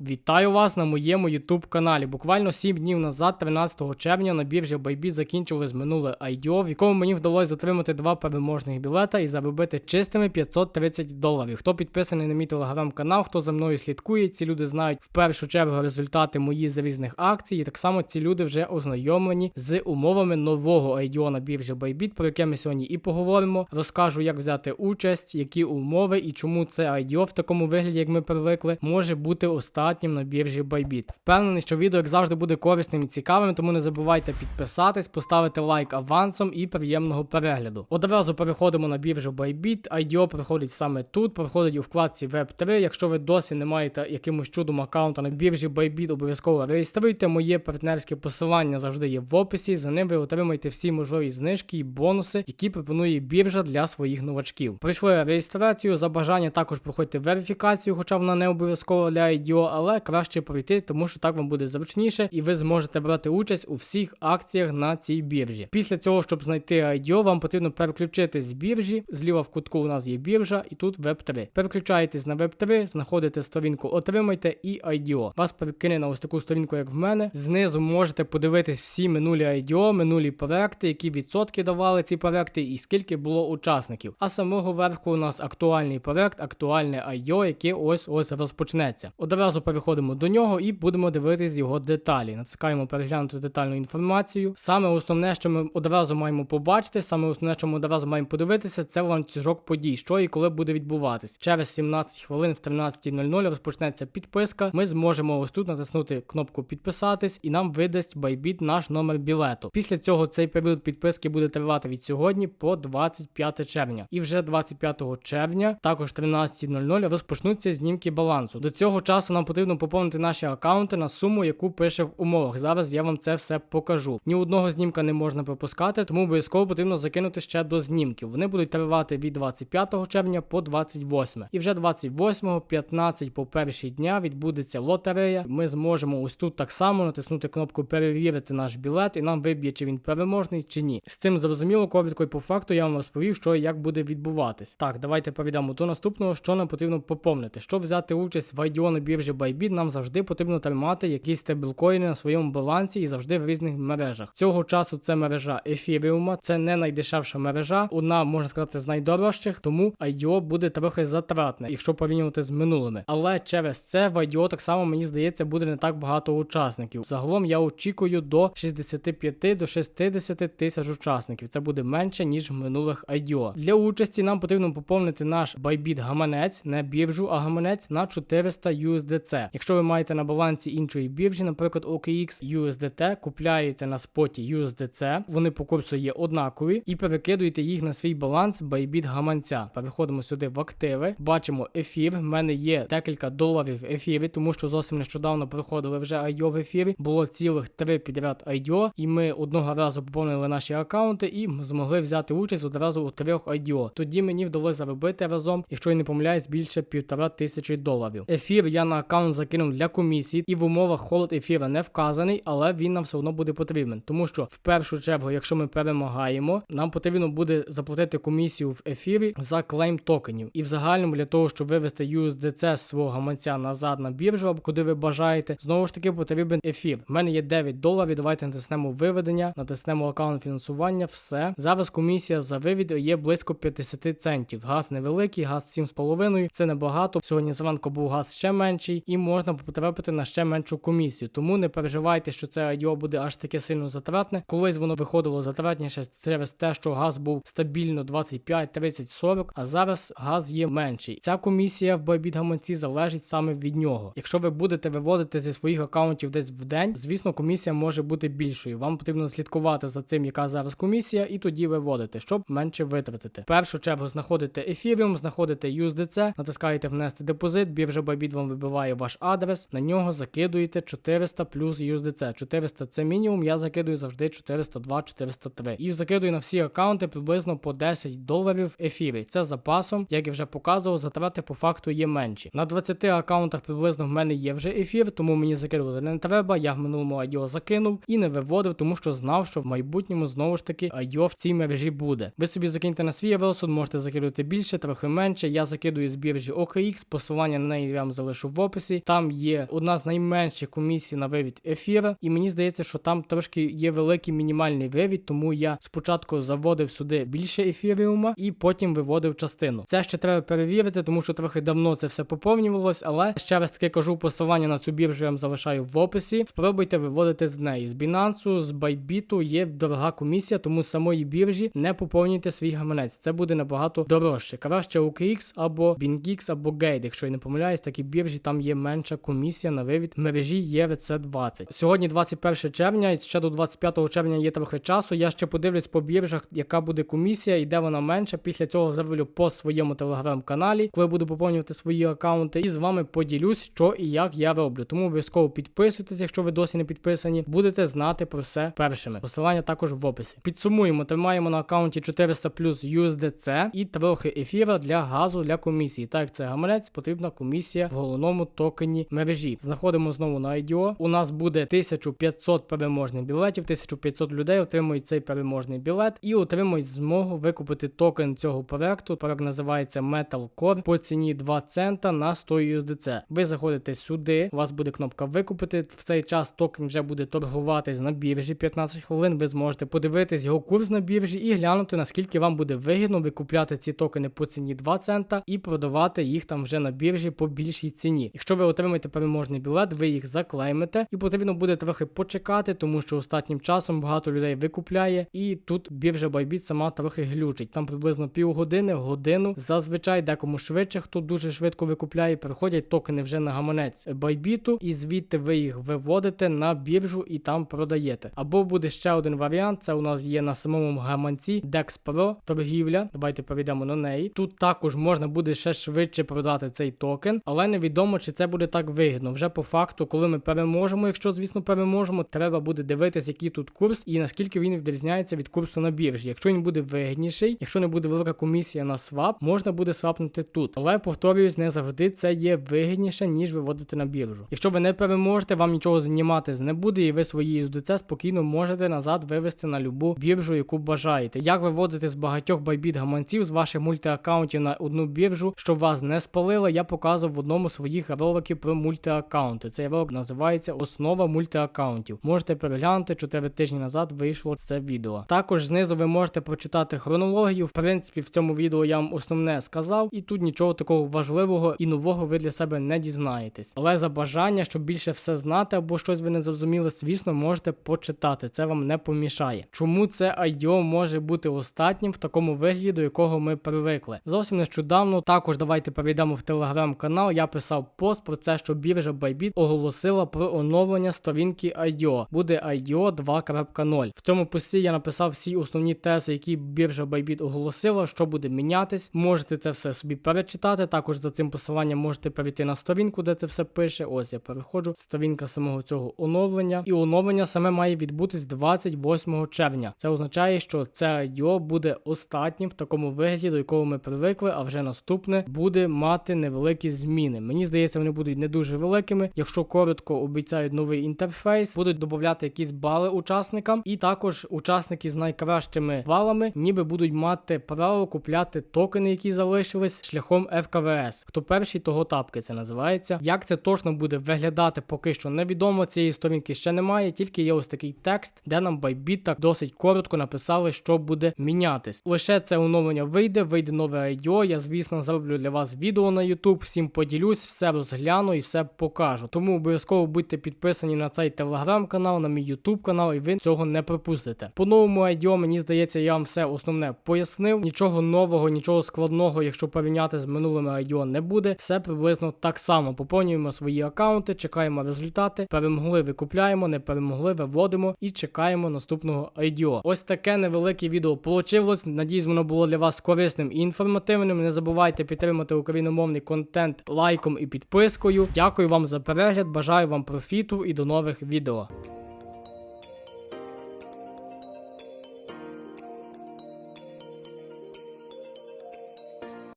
Вітаю вас на моєму YouTube каналі. Буквально 7 днів назад, 13 червня, на біржі Bybit закінчилось минуле IDO, в якому мені вдалося затримати два переможних білета і заробити чистими 530 доларів. Хто підписаний на мій телеграм-канал, хто за мною слідкує, ці люди знають в першу чергу результати мої з різних акцій. І так само ці люди вже ознайомлені з умовами нового IDO на біржі Bybit, про яке ми сьогодні і поговоримо. Розкажу, як взяти участь, які умови і чому це IDO в такому вигляді, як ми привикли, може бути останнім на біржі Bybit. Впевнений, що відео, як завжди, буде корисним і цікавим, тому не забувайте підписатись, поставити лайк авансом і приємного перегляду. Одразу переходимо на біржу Bybit. IDO проходить саме тут, проходить у вкладці Web3. Якщо ви досі не маєте якимось чудом аккаунта на біржі Bybit, обов'язково реєструйте. Моє партнерське посилання завжди є в описі. За ним ви отримаєте всі можливі знижки і бонуси, які пропонує біржа для своїх новачків. Пройшли реєстрацію, за бажання також проходьте верифікацію, хоча вона не обов'язкова для IDO, але краще пройти, тому що так вам буде зручніше, і ви зможете брати участь у всіх акціях на цій біржі. Після цього, щоб знайти IDO, вам потрібно переключитись з біржі. Зліва в кутку у нас є біржа, і тут Web3. Переключаєтесь на Web3, знаходите сторінку, отримайте і IDO. Вас перекине на ось таку сторінку, як в мене. Знизу можете подивитись всі минулі IDO, минулі проекти, які відсотки давали ці проекти, і скільки було учасників. А самого верху у нас актуальний проект, актуальне IDO, яке ось ось розпочнеться. Одразу переходимо до нього і будемо дивитись його деталі. Натискаємо переглянути детальну інформацію. Саме основне, що ми одразу маємо побачити, саме основне, що ми одразу маємо подивитися, це ланцюжок подій, що і коли буде відбуватись. Через 17 хвилин в 13.00 розпочнеться підписка. Ми зможемо ось тут натиснути кнопку підписатись, і нам видасть Bybit наш номер білету. Після цього цей період підписки буде тривати від сьогодні по 25 червня. І вже 25 червня, також 13.00 розпочнуться знімки балансу. До цього часу нам потрібно поповнити наші аккаунти на суму, яку пише в умовах. Зараз я вам це все покажу. Ні одного знімка не можна пропускати, тому обов'язково потрібно закинути ще до знімків. Вони будуть тривати від 25 червня по 28. І вже 28, 15 по перші дня відбудеться лотерея. Ми зможемо ось тут так само натиснути кнопку перевірити наш білет, і нам виб'є, чи він переможний, чи ні. З цим зрозуміло, коротко і по факту я вам розповів, що і як буде відбуватись. Так, давайте перейдемо до наступного, що нам потрібно поповнити. Щоб взяти участь в на біржі Bybit, нам завжди потрібно тримати якісь стейблкоїни на своєму балансі і завжди в різних мережах. Цього часу це мережа Ефіріума, це не найдешевша мережа, одна можна сказати з найдорожчих, тому IDO буде трохи затратне, якщо порівнювати з минулими. Але через це в IDO так само мені здається буде не так багато учасників. Загалом я очікую до 65 до 60 тисяч учасників. Це буде менше ніж в минулих IDO. Для участі нам потрібно поповнити наш Bybit гаманець, не біржу, а гаманець на 400 USDC. Якщо ви маєте на балансі іншої біржі, наприклад, OKX USDT, купляєте на споті USDC, вони по курсу є однакові, і перекидуєте їх на свій баланс Bybit гаманця. Переходимо сюди в активи, бачимо ефір. В мене є декілька доларів ефірі, тому що зовсім нещодавно проходили вже IDO в ефірі. Було цілих три підряд IDO, і ми одного разу поповнили наші аккаунти і змогли взяти участь одразу у трьох IDO. Тоді мені вдалося заробити разом, якщо я не помиляюсь, більше півтора тисячі доларів. Ефір я на аккаунт закинув для комісії, і в умовах холод ефіра не вказаний, але він нам все одно буде потрібен. Тому що в першу чергу, якщо ми перемагаємо, нам потрібно буде заплатити комісію в ефірі за клейм токенів. І в загальному для того, щоб вивести USDC з свого гаманця назад на біржу, або куди ви бажаєте, знову ж таки потрібен ефір. У мене є 9 доларів. Давайте натиснемо виведення, натиснемо аккаунт фінансування. Все зараз комісія за вивід є близько 50 центів. Газ невеликий, газ 7,5. Це небагато. Сьогодні зранку був газ ще менший, і можна потрапити на ще меншу комісію. Тому не переживайте, що це IDO буде аж таке сильно затратне. Колись воно виходило затратніше через те, що газ був стабільно 25, 30, 40, а зараз газ є менший. Ця комісія в Bybit гаманці залежить саме від нього. Якщо ви будете виводити зі своїх аккаунтів десь в день, звісно, комісія може бути більшою. Вам потрібно слідкувати за цим, яка зараз комісія, і тоді виводити, щоб менше витратити. В першу чергу знаходите Ethereum, знаходите USDC, натискаєте внести депозит, біржа Bybit вам вибиває ваш адрес, на нього закидуєте 400 плюс USDC. 400 це мінімум, я закидую завжди 402, 403. І закидую на всі аккаунти приблизно по 10 доларів ефірі. Це запасом, як я вже показував, затрати по факту є менші. На 20 аккаунтах приблизно в мене є вже ефір, тому мені закидувати не треба. Я в минулому IDO закинув і не виводив, тому що знав, що в майбутньому знову ж таки IDO в цій мережі буде. Ви собі закиньте на свій розсуд, можете закидувати більше, трохи менше. Я закидую з біржі OKX, посилання на неї я вам залишу в описі. Описі. Там є одна з найменших комісій на вивід ефіра, і мені здається, що там трошки є великий мінімальний вивід, тому я спочатку заводив сюди більше ефіріума і потім виводив частину. Це ще треба перевірити, тому що трохи давно це все поповнювалось, але ще раз таки кажу, посилання на цю біржу я вам залишаю в описі. Спробуйте виводити з неї. З Binance, з Bybit є дорога комісія, тому з самої біржі не поповнюйте свій гаманець. Це буде набагато дорожче. Краще OKX або BingX або Gate. Якщо я не помиляюсь, такі біржі там є менша комісія на вивід мережі ERC20. Сьогодні 21 червня, і ще до 25 червня є трохи часу. Я ще подивлюсь по біржах, яка буде комісія і де вона менша. Після цього зроблю по своєму телеграм-каналі, коли буду поповнювати свої аккаунти, і з вами поділюсь, що і як я роблю. Тому обов'язково підписуйтесь, якщо ви досі не підписані, будете знати про все першими. Посилання також в описі. Підсумуємо, тримаємо на аккаунті 400 плюс USDC і трохи ефіра для газу для комісії. Так як це гаманець, потрібна комісія в головному токені мережі. Знаходимо знову на IDO. У нас буде 1500 переможних білетів, 1500 людей отримують цей переможний білет і отримують змогу викупити токен цього проекту. Проект називається Metal Core по ціні 2 цента на 100 USDC. Ви заходите сюди, у вас буде кнопка викупити. В цей час токен вже буде торгуватись на біржі 15 хвилин. Ви зможете подивитись його курс на біржі і глянути, наскільки вам буде вигідно викупляти ці токени по ціні 2 цента і продавати їх там вже на біржі по більшій ціні. Якщо ви отримаєте переможний білет, ви їх заклеймите, і потрібно буде трохи почекати, тому що останнім часом багато людей викупляє, і тут біржа Bybit сама трохи глючить. Там приблизно півгодини, годину. Зазвичай декому швидше, хто дуже швидко викупляє, приходять токени вже на гаманець Bybit, і звідти ви їх виводите на біржу і там продаєте. Або буде ще один варіант. Це у нас є на самому гаманці Dex Pro торгівля. Давайте перейдемо на неї. Тут також можна буде ще швидше продати цей токен, але невідомо, чи це буде так вигідно. Вже по факту, коли ми переможемо, якщо звісно переможемо, треба буде дивитися, який тут курс і наскільки він відрізняється від курсу на біржі. Якщо він буде вигідніший, якщо не буде велика комісія на свап, можна буде свапнути тут. Але повторююсь, не завжди це є вигідніше, ніж виводити на біржу. Якщо ви не переможете, вам нічого знімати не буде, і ви свої USDC спокійно можете назад вивести на любу біржу, яку бажаєте. Як виводити з багатьох байбіт гаманців з ваших мультиаккаунтів на одну біржу, щоб вас не спалило, я показував в одному своїх роликів про мультиаккаунти. Цей ролик називається Основа мультиаккаунтів. Можете переглянути 4 тижні назад вийшло це відео. Також знизу ви можете прочитати хронологію. В принципі, в цьому відео я вам основне сказав, і тут нічого такого важливого і нового ви для себе не дізнаєтесь. Але за бажання, щоб більше все знати або щось ви не зрозуміли, звісно, можете почитати. Це вам не помішає. Чому це IDO може бути остатнім в такому вигляді, до якого ми привикли? Зовсім нещодавно також давайте перейдемо в телеграм-канал. Я писав пост про це, що біржа Bybit оголосила про оновлення сторінки IDO. Буде IDO 2.0. В цьому пості я написав всі основні тези, які біржа Bybit оголосила, що буде мінятись. Можете це все собі перечитати. Також за цим посиланням можете перейти на сторінку, де це все пише. Ось я переходжу. Сторінка самого цього оновлення. І оновлення саме має відбутись 28 червня. Це означає, що це IDO буде остатнім в такому вигляді, до якого ми привикли, а вже наступне буде мати невеликі зміни. Мені здається, вони будуть не дуже великими. Якщо коротко обіцяють новий інтерфейс, будуть додати якісь бали учасникам, і також учасники з найкращими балами, ніби будуть мати право купляти токени, які залишились шляхом ФКВС. Хто перший, того тапки це називається. Як це точно буде виглядати, поки що невідомо. Цієї сторінки ще немає, тільки є ось такий текст, де нам Bybit так досить коротко написали, що буде мінятись. Лише це оновлення вийде, вийде нове IDO. Я, звісно, зроблю для вас відео на YouTube, всім поділюсь, все розгляну і все покажу. Тому обов'язково будьте підписані на цей телеграм-канал, на мій YouTube канал, і ви цього не пропустите. По новому IDO, мені здається, я вам все основне пояснив. Нічого нового, нічого складного, якщо порівняти з минулими IDO, не буде. Все приблизно так само. Поповнюємо свої аккаунти, чекаємо результати. Перемогли, викупляємо, не перемогли, виводимо і чекаємо наступного IDO. Ось таке невелике відео получилось. Надіюсь, воно було для вас корисним і інформативним. Не забувайте підтримати україномовний контент лайком і підпискою. Дякую вам за перегляд, бажаю вам профіту і до нових відео.